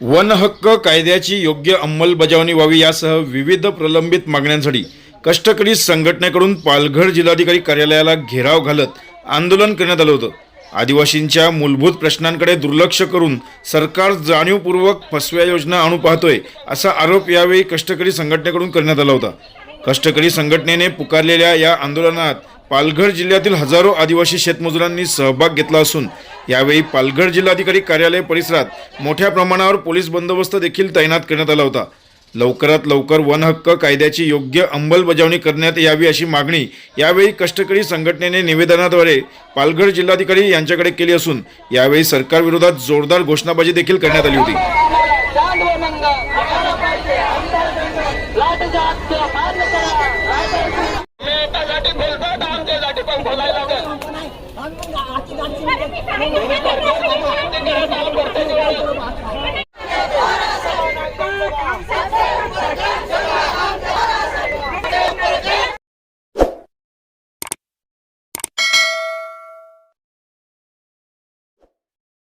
One हक्क कायद्याची योग्य अंमलबजावणी व्हावी यासह विविध प्रलंबित मागण्यांसाठी कष्टकरी संघटनेकडून पालघर जिल्हाधिकारी कार्यालयाला घेराव घालत आंदोलन करण्यात आलं होतं. आदिवासींच्या मूलभूत प्रश्नांकडे दुर्लक्ष करून सरकार जाणीवपूर्वक फसव्या योजना आणू पाहतोय असा आरोप यावेळी कष्टकरी संघटनेकडून करण्यात आला होता. कष्टकरी संघटनेने पुकारलेल्या या आंदोलनात पालघर जिल्ह्यातील हजारो आदिवासी शेतमजुरांनी सहभाग घेतला असून यावेळी पालघर जिल्हाधिकारी कार्यालय परिसरात मोठ्या प्रमाणावर पोलीस बंदोबस्त देखील तैनात करण्यात आला होता. लवकरात लवकर वन हक्क कायद्याची योग्य अंमलबजावणी करण्यात यावी अशी मागणी यावेळी कष्टकरी संघटनेने निवेदनाद्वारे पालघर जिल्हाधिकारी यांच्याकडे केली असून यावेळी सरकारविरोधात जोरदार घोषणाबाजी देखील करण्यात आली होती. Não, não, não.